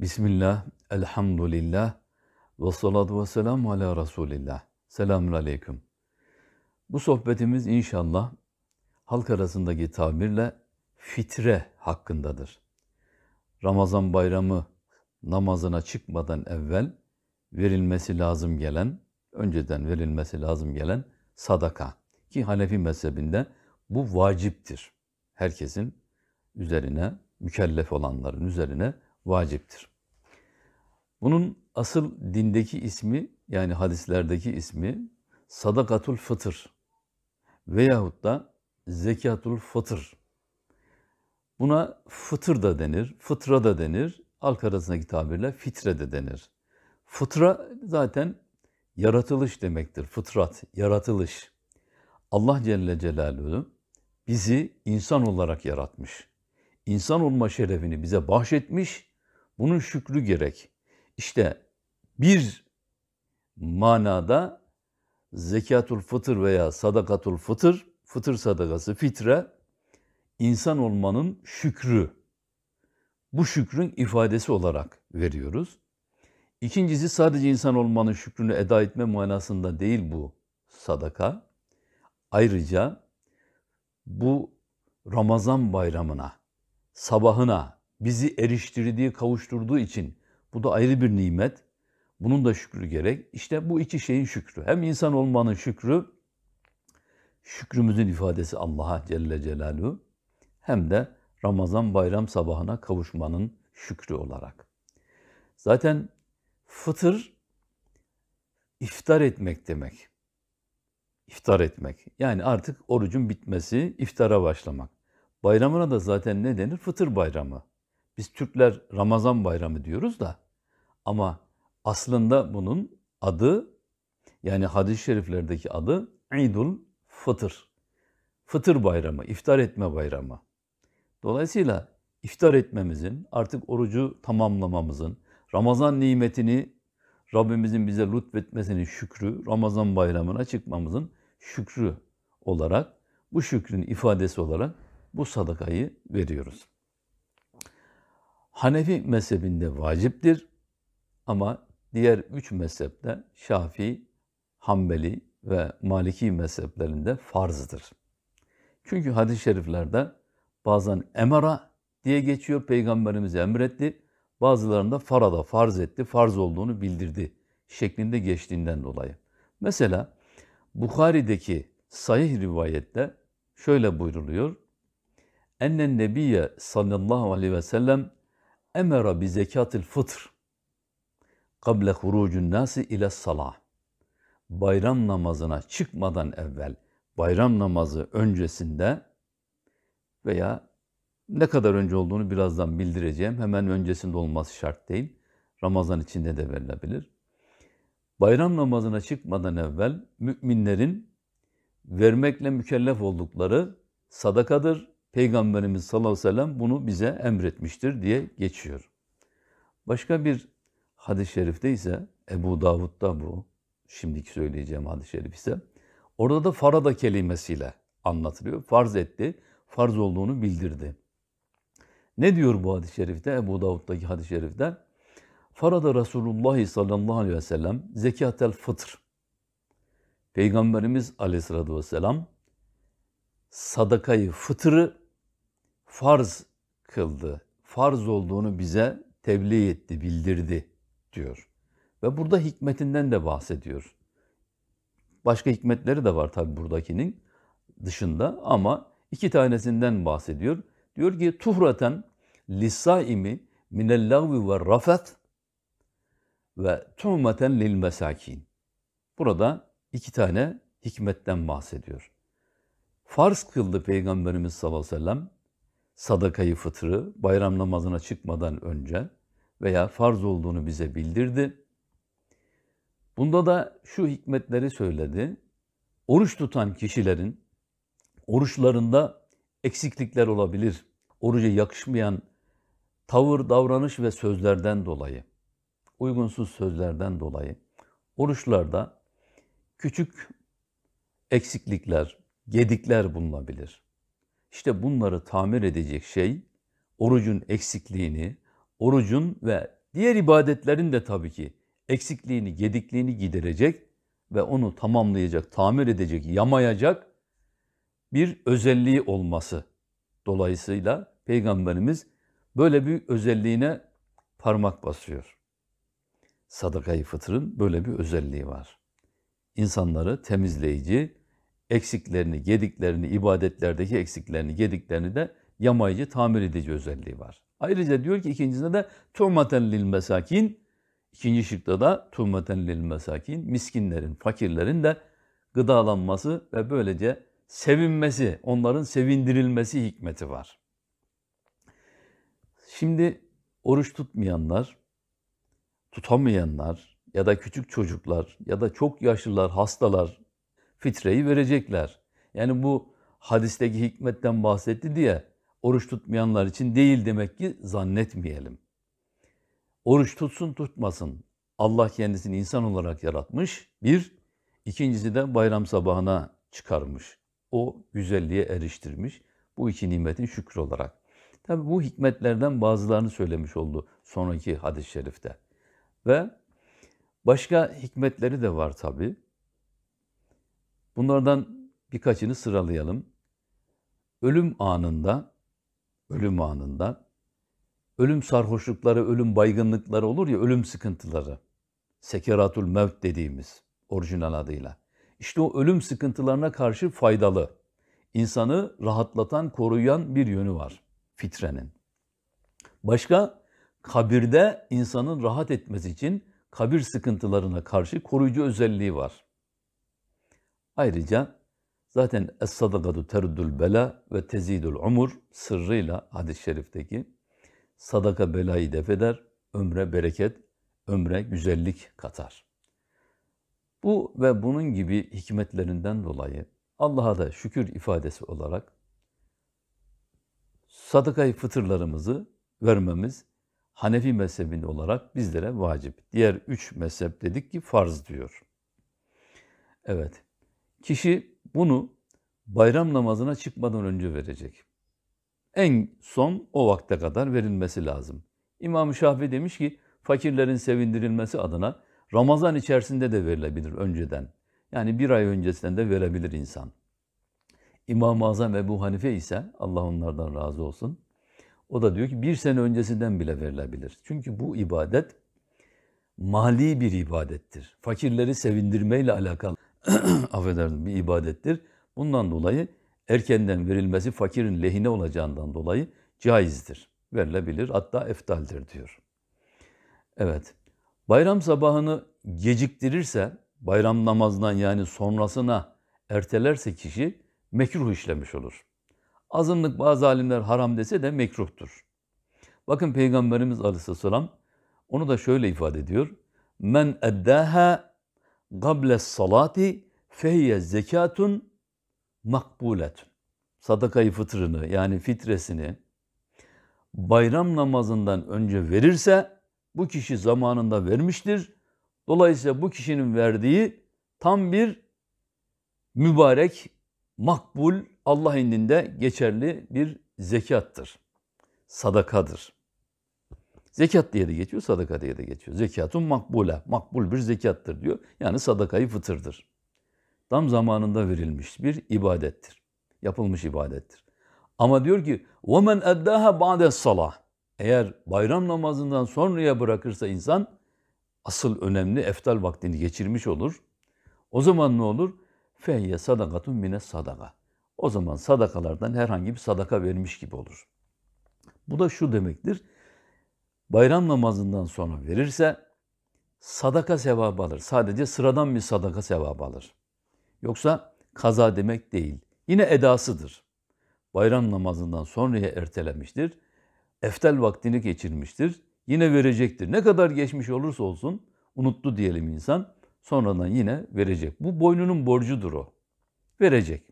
Bismillah, elhamdülillah, ve salatu ve selamu ala Resulillah. Selamun aleyküm. Bu sohbetimiz inşallah halk arasındaki tabirle fitre hakkındadır. Ramazan bayramı namazına çıkmadan evvel verilmesi lazım gelen, önceden verilmesi lazım gelen sadaka. Ki Hanefi mezhebinde bu vaciptir. Herkesin üzerine, mükellef olanların üzerine vaciptir. Bunun asıl dindeki ismi yani hadislerdeki ismi sadakatul fıtır veyahut da zekatul fıtır. Buna fıtır da denir, fıtra da denir, halk arasındaki tabirle fitre de denir. Fıtra zaten yaratılış demektir. Fıtrat, yaratılış. Allah Celle Celaluhu bizi insan olarak yaratmış. İnsan olma şerefini bize bahşetmiş. Bunun şükrü gerek. İşte bir manada zekatul fıtır veya sadakatul fıtır, fıtır sadakası, fitre, insan olmanın şükrü. Bu şükrün ifadesi olarak veriyoruz. İkincisi sadece insan olmanın şükrünü eda etme manasında değil bu sadaka. Ayrıca bu Ramazan bayramına, sabahına bizi eriştirdiği, kavuşturduğu için bu da ayrı bir nimet. Bunun da şükrü gerek. İşte bu iki şeyin şükrü. Hem insan olmanın şükrü, şükrümüzün ifadesi Allah'a Celle Celaluhu hem de Ramazan bayram sabahına kavuşmanın şükrü olarak. Zaten fıtır iftar etmek demek. İftar etmek. Yani artık orucun bitmesi, iftara başlamak. Bayramına da zaten ne denir? Fıtır bayramı. Biz Türkler Ramazan bayramı diyoruz da ama aslında bunun adı yani hadis-i şeriflerdeki adı İdul Fıtır. Fıtır bayramı, iftar etme bayramı. Dolayısıyla iftar etmemizin, artık orucu tamamlamamızın, Ramazan nimetini Rabbimizin bize lütfetmesinin şükrü, Ramazan bayramına çıkmamızın şükrü olarak, bu şükrün ifadesi olarak bu sadakayı veriyoruz. Hanefi mezhebinde vaciptir ama diğer üç mezhepte Şafii, Hanbeli ve Maliki mezheplerinde farzdır. Çünkü hadis-i şeriflerde bazen emara diye geçiyor, Peygamberimiz emretti, bazılarında farada farz etti, farz olduğunu bildirdi şeklinde geçtiğinden dolayı. Mesela Bukhari'deki sahih rivayette şöyle buyruluyor. Ennen Nebiye sallallahu aleyhi ve sellem emera bi zekatil fıtr kable hurucun nasi ile salah. Bayram namazına çıkmadan evvel, bayram namazı öncesinde veya ne kadar önce olduğunu birazdan bildireceğim. Hemen öncesinde olması şart değil. Ramazan içinde de verilebilir. Bayram namazına çıkmadan evvel müminlerin vermekle mükellef oldukları sadakadır. Peygamberimiz sallallahu aleyhi ve sellem bunu bize emretmiştir diye geçiyor. Başka bir hadis-i şerifte ise Ebu Davud'da bu, şimdiki söyleyeceğim hadis-i şerif ise orada da farada kelimesiyle anlatılıyor. Farz etti, farz olduğunu bildirdi. Ne diyor bu hadis-i şerifte, Ebu Davud'daki hadis-i şerifte? Farada Resulullah sallallahu aleyhi ve sellem zekatel fıtr. Peygamberimiz aleyhissalatü vesselam sadakayı, fıtırı farz kıldı. Farz olduğunu bize tebliğ etti, bildirdi diyor. Ve burada hikmetinden de bahsediyor. Başka hikmetleri de var tabi buradakinin dışında ama iki tanesinden bahsediyor. Diyor ki tuhraten lisaimi minellâvi ve rafet ve tuhmeten lil mesakin. Burada iki tane hikmetten bahsediyor. Farz kıldı Peygamberimiz sallallahu aleyhi ve sellem sadakayı fıtrı bayram namazına çıkmadan önce veya farz olduğunu bize bildirdi. Bunda da şu hikmetleri söyledi. Oruç tutan kişilerin oruçlarında eksiklikler olabilir. Oruca yakışmayan tavır, davranış ve sözlerden dolayı, uygunsuz sözlerden dolayı oruçlarda küçük eksiklikler, gedikler bulunabilir. İşte bunları tamir edecek şey orucun eksikliğini, orucun ve Diğer ibadetlerin de tabii ki eksikliğini, gedikliğini giderecek ve onu tamamlayacak, tamir edecek, yamayacak bir özelliği olması. Dolayısıyla Peygamberimiz böyle bir özelliğine parmak basıyor. Sadakayı fıtrın böyle bir özelliği var. İnsanları temizleyici, eksiklerini, gediklerini, ibadetlerdeki eksiklerini, gediklerini de yamayıcı, tamir edici özelliği var. Ayrıca diyor ki ikincisinde de tuğmaten lil mesakin, ikinci şıkta da tuğmaten lil mesakin, miskinlerin, fakirlerin de gıdalanması ve böylece sevinmesi, onların sevindirilmesi hikmeti var. Şimdi oruç tutmayanlar, tutamayanlar ya da küçük çocuklar ya da çok yaşlılar, hastalar fitreyi verecekler. Yani bu hadisteki hikmetten bahsetti diye oruç tutmayanlar için değil demek ki zannetmeyelim. Oruç tutsun tutmasın. Allah kendisini insan olarak yaratmış. Bir, ikincisi de bayram sabahına çıkarmış. O güzelliğe eriştirmiş. Bu iki nimetin şükrü olarak. Tabi bu hikmetlerden bazılarını söylemiş oldu sonraki hadis-i şerifte. Ve başka hikmetleri de var tabi. Bunlardan birkaçını sıralayalım. Ölüm anında, ölüm anında, ölüm sarhoşlukları, ölüm baygınlıkları olur ya, ölüm sıkıntıları. Sekeratul mevt dediğimiz orijinal adıyla. İşte o ölüm sıkıntılarına karşı faydalı, insanı rahatlatan, koruyan bir yönü var fitrenin. Başka, kabirde insanın rahat etmesi için kabir sıkıntılarına karşı koruyucu özelliği var. Ayrıca zaten es-sadakatu teruddul bela ve tezidul umur sırrıyla hadis-i şerifteki sadaka belayı def eder, ömre bereket, ömre güzellik katar. Bu ve bunun gibi hikmetlerinden dolayı Allah'a da şükür ifadesi olarak sadakayı fıtırlarımızı vermemiz Hanefi mezhebinde olarak bizlere vacip. Diğer üç mezhep dedik ki farz diyor. Evet, kişi bunu bayram namazına çıkmadan önce verecek. En son o vakte kadar verilmesi lazım. İmam-ı Şafii demiş ki fakirlerin sevindirilmesi adına Ramazan içerisinde de verilebilir önceden. Yani bir ay öncesinden de verebilir insan. İmam-ı Azam Ebu Hanife ise Allah onlardan razı olsun. O da diyor ki bir sene öncesinden bile verilebilir. Çünkü bu ibadet mali bir ibadettir. Fakirleri sevindirmeyle alakalı affedersin bir ibadettir. Bundan dolayı erkenden verilmesi fakirin lehine olacağından dolayı caizdir. Verilebilir hatta eftaldir diyor. Evet. Bayram sabahını geciktirirse, bayram namazından yani sonrasına ertelerse kişi mekruh işlemiş olur. Azınlık bazı alimler haram dese de mekruhtur. Bakın Peygamberimiz Aleyhisselam onu da şöyle ifade ediyor. Men eddâhâ gable salati fehiyye zekatun makbuletun. Sadakayı fıtrını yani fitresini bayram namazından önce verirse bu kişi zamanında vermiştir. Dolayısıyla bu kişinin verdiği tam bir mübarek, makbul, Allah indinde geçerli bir zekattır. Sadakadır. Zekat diye de geçiyor, sadaka diye de geçiyor. Zekatun makbule, makbul bir zekattır diyor. Yani sadakayı fıtırdır. Tam zamanında verilmiş bir ibadettir. Yapılmış ibadettir. Ama diyor ki وَمَنْ اَدَّاهَا بَعْدَ salah. Eğer bayram namazından sonraya bırakırsa insan asıl önemli eftal vaktini geçirmiş olur. O zaman ne olur? Fehye sadakatun mine sadaka. O zaman sadakalardan herhangi bir sadaka vermiş gibi olur. Bu da şu demektir. Bayram namazından sonra verirse sadaka sevabı alır. Sadece sıradan bir sadaka sevabı alır. Yoksa kaza demek değil. Yine edasıdır. Bayram namazından sonraya ertelemiştir. Eftel vaktini geçirmiştir. Yine verecektir. Ne kadar geçmiş olursa olsun unuttu diyelim insan. Sonradan yine verecek. Bu boynunun borcudur o. Verecek.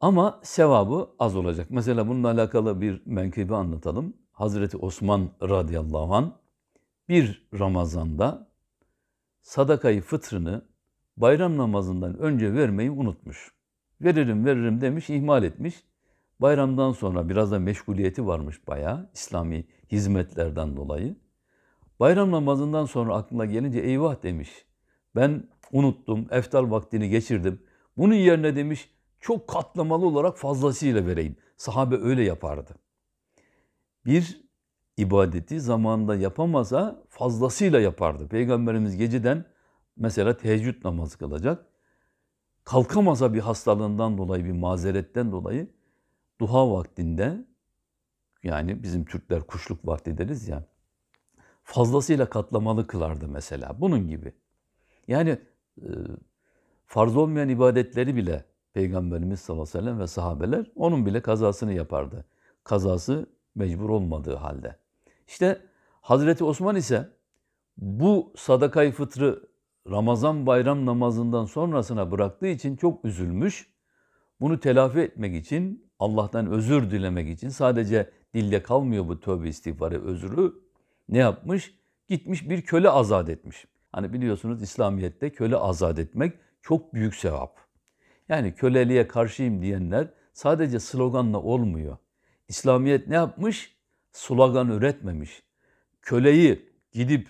Ama sevabı az olacak. Mesela bununla alakalı bir menkıbe anlatalım. Hazreti Osman radıyallahu an bir Ramazan'da sadakayı fıtrını bayram namazından önce vermeyi unutmuş. Veririm veririm demiş, ihmal etmiş. Bayramdan sonra biraz da meşguliyeti varmış bayağı İslami hizmetlerden dolayı. Bayram namazından sonra aklına gelince eyvah demiş. Ben unuttum, eftal vaktini geçirdim. Bunun yerine demiş çok katlamalı olarak fazlasıyla vereyim. Sahabe öyle yapardı. Bir ibadeti zamanında yapamasa fazlasıyla yapardı. Peygamberimiz geceden mesela teheccüd namazı kılacak. Kalkamasa bir hastalığından dolayı, bir mazeretten dolayı duha vaktinde yani bizim Türkler kuşluk vakti deriz ya fazlasıyla katlamalı kılardı mesela. Bunun gibi. Yani e, farz olmayan ibadetleri bile Peygamberimiz sallallahu aleyhi ve sellem ve sahabeler onun bile kazasını yapardı. Kazası mecbur olmadığı halde. İşte Hazreti Osman ise bu sadakayı fıtrı Ramazan bayram namazından sonrasına bıraktığı için çok üzülmüş. Bunu telafi etmek için, Allah'tan özür dilemek için sadece dilde kalmıyor bu tövbe istiğfarı özrü. Ne yapmış? Gitmiş bir köle azat etmiş. Hani biliyorsunuz İslamiyet'te köle azat etmek çok büyük sevap. Yani köleliğe karşıyım diyenler sadece sloganla olmuyor. İslamiyet ne yapmış? Slogan üretmemiş. Köleyi gidip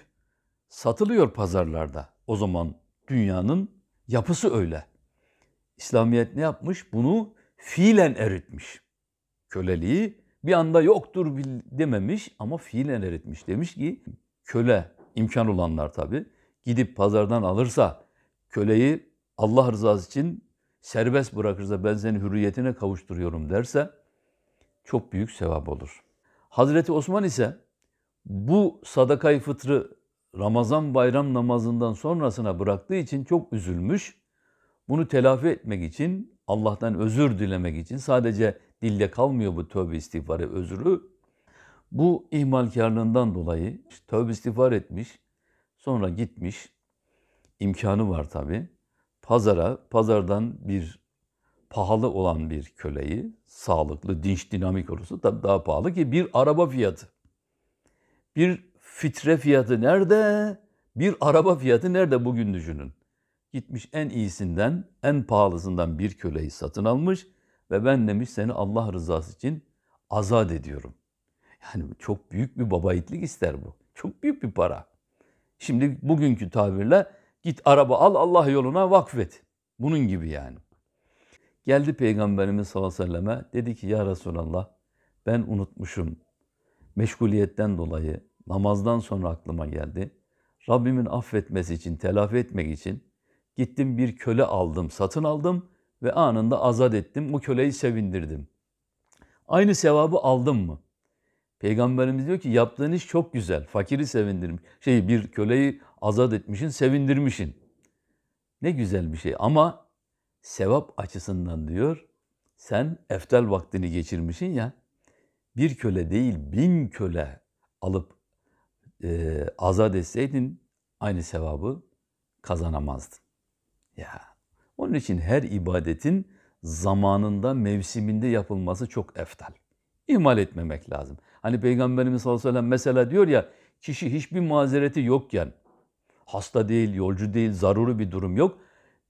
satılıyor pazarlarda. O zaman dünyanın yapısı öyle. İslamiyet ne yapmış? Bunu fiilen eritmiş. Köleliği bir anda yoktur dememiş ama fiilen eritmiş. Demiş ki köle imkan olanlar tabi gidip pazardan alırsa köleyi Allah rızası için serbest bırakırsa ben seni hürriyetine kavuşturuyorum derse çok büyük sevap olur. Hazreti Osman ise bu sadakayı fıtrı Ramazan bayram namazından sonrasına bıraktığı için çok üzülmüş. Bunu telafi etmek için, Allah'tan özür dilemek için sadece dilde kalmıyor bu tövbe istiğfarı özrü. Bu ihmalkarlığından dolayı tövbe istiğfar etmiş, sonra gitmiş, imkanı var tabi. Pazara, pazardan bir pahalı olan bir köleyi, sağlıklı, dinç, dinamik olursa tabii daha pahalı ki bir araba fiyatı. Bir fitre fiyatı nerede? Bir araba fiyatı nerede bugün düşünün. Gitmiş en iyisinden, en pahalısından bir köleyi satın almış ve ben demiş seni Allah rızası için azat ediyorum. Yani çok büyük bir babayitlik ister bu. Çok büyük bir para. Şimdi bugünkü tabirle git araba al Allah yoluna vakfet. Bunun gibi yani. Geldi Peygamberimiz sallallahu aleyhi ve selleme dedi ki ya Resulallah ben unutmuşum. Meşguliyetten dolayı namazdan sonra aklıma geldi. Rabbimin affetmesi için, telafi etmek için gittim bir köle aldım, satın aldım ve anında azat ettim. Bu köleyi sevindirdim. Aynı sevabı aldım mı? Peygamberimiz diyor ki yaptığın iş çok güzel. Fakiri sevindirmiş. Şey bir köleyi azat etmişin, sevindirmişin. Ne güzel bir şey ama sevap açısından diyor sen eftel vaktini geçirmişsin ya bir köle değil bin köle alıp e, azat etseydin aynı sevabı kazanamazdın. Ya onun için her ibadetin zamanında, mevsiminde yapılması çok eftal. İhmal etmemek lazım. Hani Peygamberimiz sallallahu aleyhi ve sellem mesela diyor ya, kişi hiçbir mazereti yokken, hasta değil, yolcu değil, zaruri bir durum yok.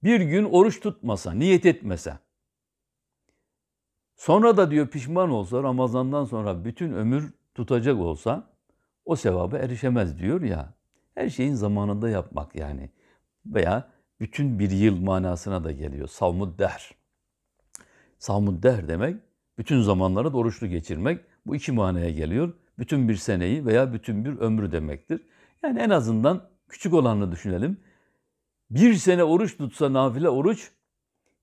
Bir gün oruç tutmasa, niyet etmese, sonra da diyor pişman olsa, Ramazan'dan sonra bütün ömür tutacak olsa, o sevaba erişemez diyor ya. Her şeyin zamanında yapmak yani. Veya bütün bir yıl manasına da geliyor. Savmud der. Savmud der demek bütün zamanları oruçlu geçirmek. Bu iki manaya geliyor. Bütün bir seneyi veya bütün bir ömrü demektir. Yani en azından küçük olanını düşünelim. Bir sene oruç tutsa nafile oruç,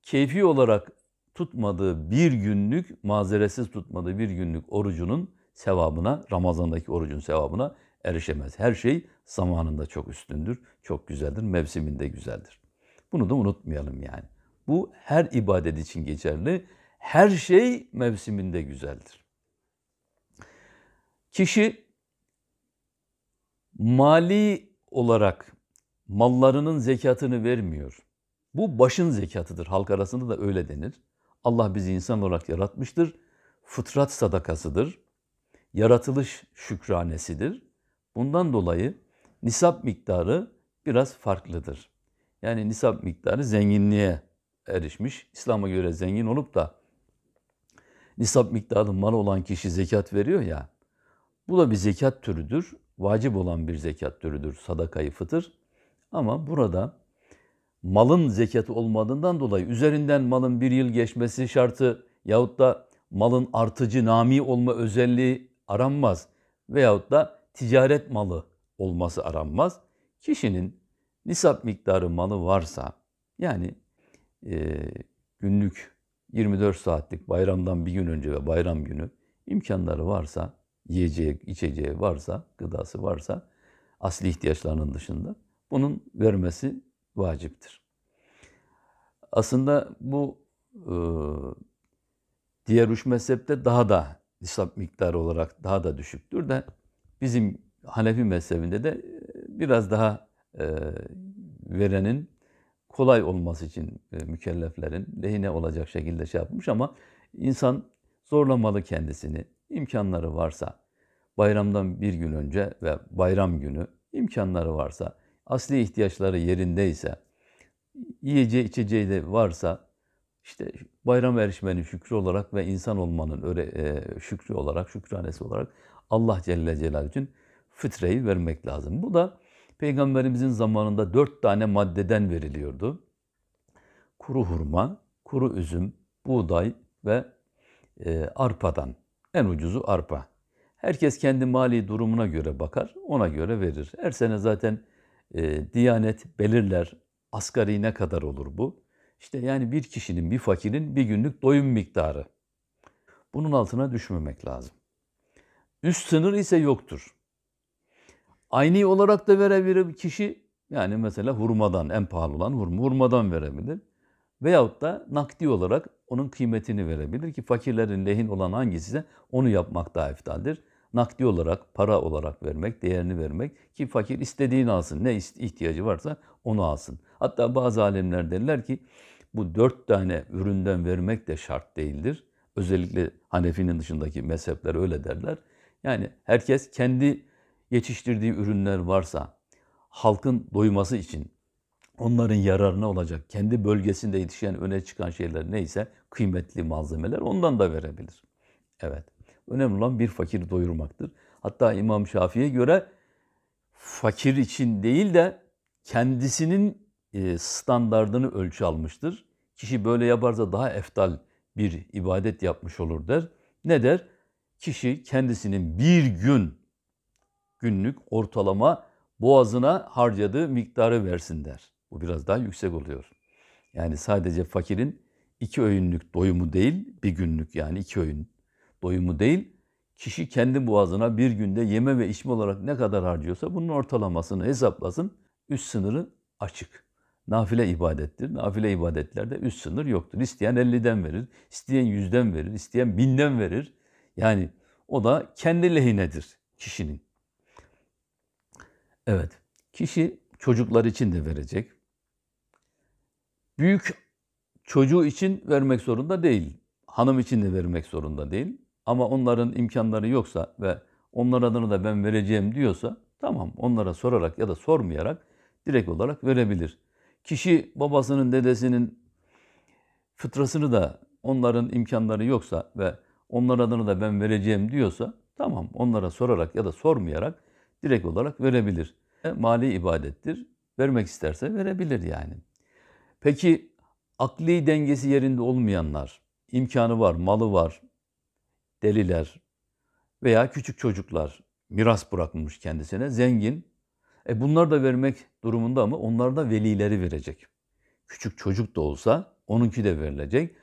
keyfi olarak tutmadığı bir günlük, mazeretsiz tutmadığı bir günlük orucunun sevabına, Ramazan'daki orucun sevabına erişemez. Her şey zamanında çok üstündür, çok güzeldir, mevsiminde güzeldir. Bunu da unutmayalım yani. Bu her ibadet için geçerli. Her şey mevsiminde güzeldir. Kişi mali olarak mallarının zekatını vermiyor. Bu başın zekatıdır. Halk arasında da öyle denir. Allah bizi insan olarak yaratmıştır. Fıtrat sadakasıdır yaratılış şükranesidir. Bundan dolayı nisap miktarı biraz farklıdır. Yani nisap miktarı zenginliğe erişmiş. İslam'a göre zengin olup da nisap miktarı mal olan kişi zekat veriyor ya. Bu da bir zekat türüdür. Vacip olan bir zekat türüdür sadakayı fıtır. Ama burada malın zekatı olmadığından dolayı üzerinden malın bir yıl geçmesi şartı yahut da malın artıcı nami olma özelliği aranmaz. Veyahut da ticaret malı olması aranmaz. Kişinin nisap miktarı malı varsa yani e, günlük 24 saatlik bayramdan bir gün önce ve bayram günü imkanları varsa, yiyeceği, içeceği varsa, gıdası varsa asli ihtiyaçlarının dışında bunun vermesi vaciptir. Aslında bu e, diğer üç mezhepte daha da nisap miktarı olarak daha da düşüktür de bizim Hanefi mezhebinde de biraz daha e, verenin kolay olması için e, mükelleflerin lehine olacak şekilde şey yapmış ama insan zorlamalı kendisini. imkanları varsa bayramdan bir gün önce ve bayram günü imkanları varsa, asli ihtiyaçları yerindeyse, yiyeceği içeceği de varsa işte bayram erişmenin şükrü olarak ve insan olmanın öyle, e, şükrü olarak, şükranesi olarak Allah Celle Celaluhu için fıtreyi vermek lazım. Bu da Peygamberimizin zamanında dört tane maddeden veriliyordu. Kuru hurma, kuru üzüm, buğday ve e, arpadan. En ucuzu arpa. Herkes kendi mali durumuna göre bakar, ona göre verir. Her sene zaten e, Diyanet belirler asgari ne kadar olur bu. İşte yani bir kişinin, bir fakirin bir günlük doyum miktarı. Bunun altına düşmemek lazım. Üst sınır ise yoktur. Aynı olarak da verebilir kişi. Yani mesela hurmadan, en pahalı olan hurma, hurmadan verebilir. Veyahut da nakdi olarak onun kıymetini verebilir ki fakirlerin lehin olan hangisi ise onu yapmak daha eftaldir. Nakdi olarak, para olarak vermek, değerini vermek ki fakir istediğini alsın. Ne ihtiyacı varsa onu alsın. Hatta bazı alemler derler ki bu dört tane üründen vermek de şart değildir. Özellikle Hanefi'nin dışındaki mezhepler öyle derler. Yani herkes kendi yetiştirdiği ürünler varsa halkın doyması için onların yararına olacak, kendi bölgesinde yetişen öne çıkan şeyler neyse kıymetli malzemeler ondan da verebilir. Evet. Önemli olan bir fakiri doyurmaktır. Hatta İmam Şafii'ye göre fakir için değil de kendisinin e, standardını ölçü almıştır. Kişi böyle yaparsa daha eftal bir ibadet yapmış olur der. Ne der? Kişi kendisinin bir gün günlük ortalama boğazına harcadığı miktarı versin der. Bu biraz daha yüksek oluyor. Yani sadece fakirin iki öğünlük doyumu değil, bir günlük yani iki öğün doyumu değil, kişi kendi boğazına bir günde yeme ve içme olarak ne kadar harcıyorsa bunun ortalamasını hesaplasın. Üst sınırı açık. Nafile ibadettir. Nafile ibadetlerde üst sınır yoktur. İsteyen 50'den verir, isteyen 100'den verir, isteyen 1000'den verir. Yani o da kendi lehinedir kişinin. Evet, kişi çocuklar için de verecek. Büyük çocuğu için vermek zorunda değil. Hanım için de vermek zorunda değil. Ama onların imkanları yoksa ve onlar adına da ben vereceğim diyorsa tamam onlara sorarak ya da sormayarak direkt olarak verebilir. Kişi babasının, dedesinin fıtrasını da onların imkanları yoksa ve onlar adına da ben vereceğim diyorsa tamam onlara sorarak ya da sormayarak direkt olarak verebilir. E, mali ibadettir. Vermek isterse verebilir yani. Peki akli dengesi yerinde olmayanlar, imkanı var, malı var, deliler veya küçük çocuklar miras bırakmış kendisine, zengin. E bunlar da vermek durumunda ama onlar da velileri verecek. Küçük çocuk da olsa onunki de verilecek.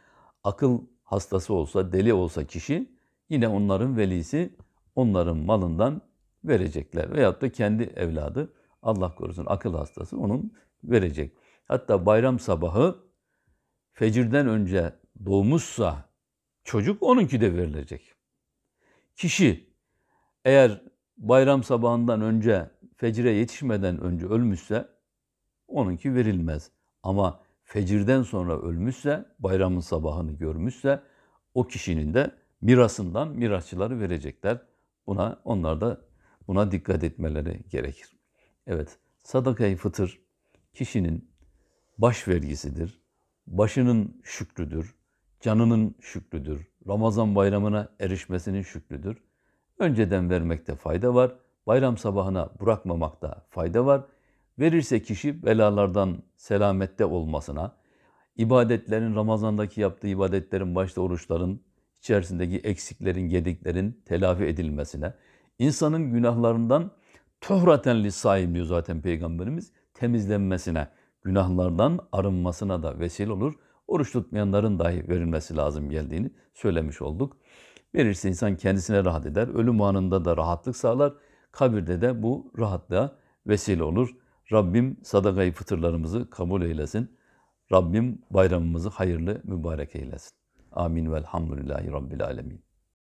Akıl hastası olsa, deli olsa kişi yine onların velisi onların malından verecekler. Veyahut da kendi evladı Allah korusun akıl hastası onun verecek. Hatta bayram sabahı fecirden önce doğmuşsa çocuk onunki de verilecek. Kişi eğer bayram sabahından önce fecire yetişmeden önce ölmüşse onunki verilmez. Ama fecirden sonra ölmüşse, bayramın sabahını görmüşse o kişinin de mirasından mirasçıları verecekler. Buna onlar da Buna dikkat etmeleri gerekir. Evet, sadakayı fıtır kişinin baş vergisidir, başının şükrüdür, canının şükrüdür, Ramazan bayramına erişmesinin şükrüdür. Önceden vermekte fayda var. Bayram sabahına bırakmamakta fayda var. Verirse kişi belalardan selamette olmasına, ibadetlerin, Ramazan'daki yaptığı ibadetlerin, başta oruçların, içerisindeki eksiklerin, gediklerin telafi edilmesine, insanın günahlarından tuhraten lissaim diyor zaten Peygamberimiz, temizlenmesine, günahlardan arınmasına da vesile olur. Oruç tutmayanların dahi verilmesi lazım geldiğini söylemiş olduk. Verirse insan kendisine rahat eder, ölüm anında da rahatlık sağlar, kabirde de bu rahatlığa vesile olur. Rabbim sadakayı fıtırlarımızı kabul eylesin. Rabbim bayramımızı hayırlı mübarek eylesin. Amin velhamdülillahi rabbil alemin.